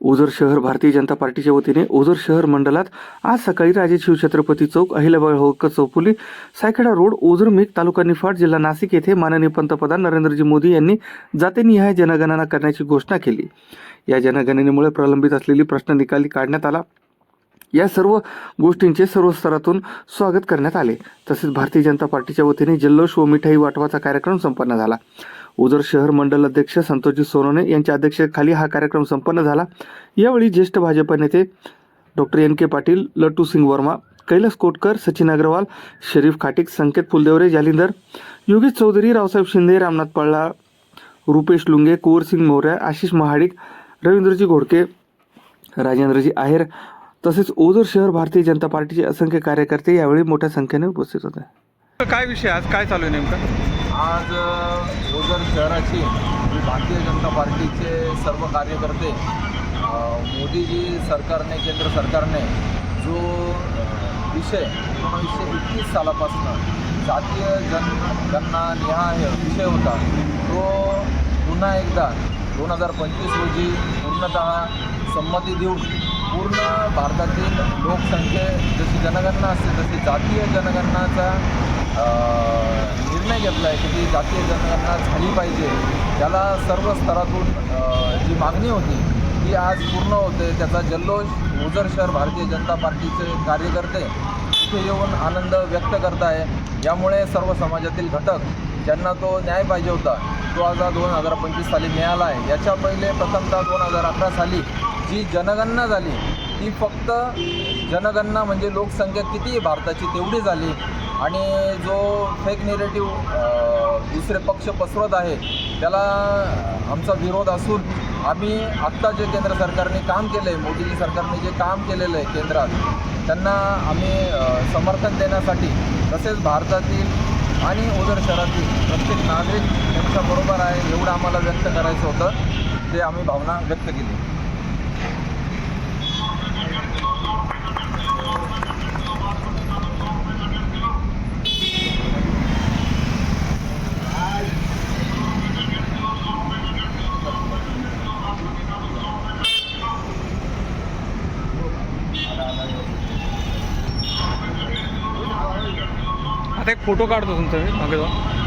ओझर शहर भारतीय जनता पार्टीच्या वतीने ओझर शहर मंडळात आज सकाळी राजे शिवछत्रपती चौक अहिल्याबाई होळकर चौफुली सायखेडा रोड ओझर मेघ तालुका निफाड जिल्हा नाशिक येथे माननीय पंतप्रधान नरेंद्रजी मोदी यांनी जातीनिहाय जनगणना करण्याची घोषणा केली. या जनगणनेमुळे प्रलंबित असलेली प्रश्न निकाली काढण्यात आला. या सर्व गोष्टींचे सर्व स्तरातून स्वागत करण्यात आले. तसेच भारतीय जनता पार्टीच्या वतीने जल्लोष व मिठाई वाटवाचा कार्यक्रम संपन्न झाला. उदर शहर मंडल अध्यक्ष संतोषजी सोनोने यांच्या अध्यक्षतेखाली हा कार्यक्रम संपन्न झाला. यावेळी ज्येष्ठ भाजप नेते डॉक्टर एन के पाटील लट्टू सिंग वर्मा कैलास कोटकर सचिन अग्रवाल शरीफ खाटिक संकेत फुलदेवरे जालिंदर योगेश चौधरी रावसाहेब शिंदे रामनाथ पळला रुपेश लुंगे कुवरसिंग मौर्य आशिष महाडिक रवींद्रजी घोडके राजेंद्रजी आहेर तसेच ओझर शहर भारतीय जनता पार्टीचे असंख्य कार्यकर्ते यावेळी मोठ्या संख्येने उपस्थित होते. काय विषय आज काय चालू आहे नेमकं? आज ओझर शहराची भारतीय जनता पार्टीचे सर्व कार्यकर्ते मोदीजी सरकारने केंद्र सरकारने जो विषय एकोणीसशे एकतीस सालापासून जातीय जनगणना निहाय विषय होता तो पुन्हा एकदा दोन हजार पंचवीस रोजी पूर्णतः संमती देऊन पूर्ण भारतातील लोकसंख्ये जशी जनगणना असते तशी जातीय जनगणनाचा निर्णय घेतला आहे की ती जातीय जनगणना झाली पाहिजे. त्याला सर्व स्तरातून जी मागणी होती ती आज पूर्ण होते. त्याचा जल्लोष ओझर शहर भारतीय जनता पार्टीचे कार्यकर्ते तिथे येऊन आनंद व्यक्त करत आहे. यामुळे सर्व समाजातील घटक ज्यांना तो न्याय पाहिजे होता तो आज दोन हजार पंचवीस साली मिळाला आहे. याच्या पहिले प्रथमतः दोन हजार अकरा साली जी जनगणना झाली ती फक्त जनगणना म्हणजे लोकसंख्या किती भारताची तेवढी झाली. आणि जो फेक निरेटिव्ह दुसरे पक्ष पसरत आहे त्याला आमचा विरोध असून आम्ही आत्ता जे केंद्र सरकारने काम केलं आहे मोदीजी सरकारने जे काम केलेलं आहे केंद्रात त्यांना आम्ही समर्थन देण्यासाठी तसेच भारतातील आणि ओझर शहरातील प्रत्येक नागरिक त्यांच्याबरोबर आहे एवढं आम्हाला व्यक्त करायचं होतं ते आम्ही भावना व्यक्त केली. आता एक फोटो काढतो तुमचा मी मागे जाऊन.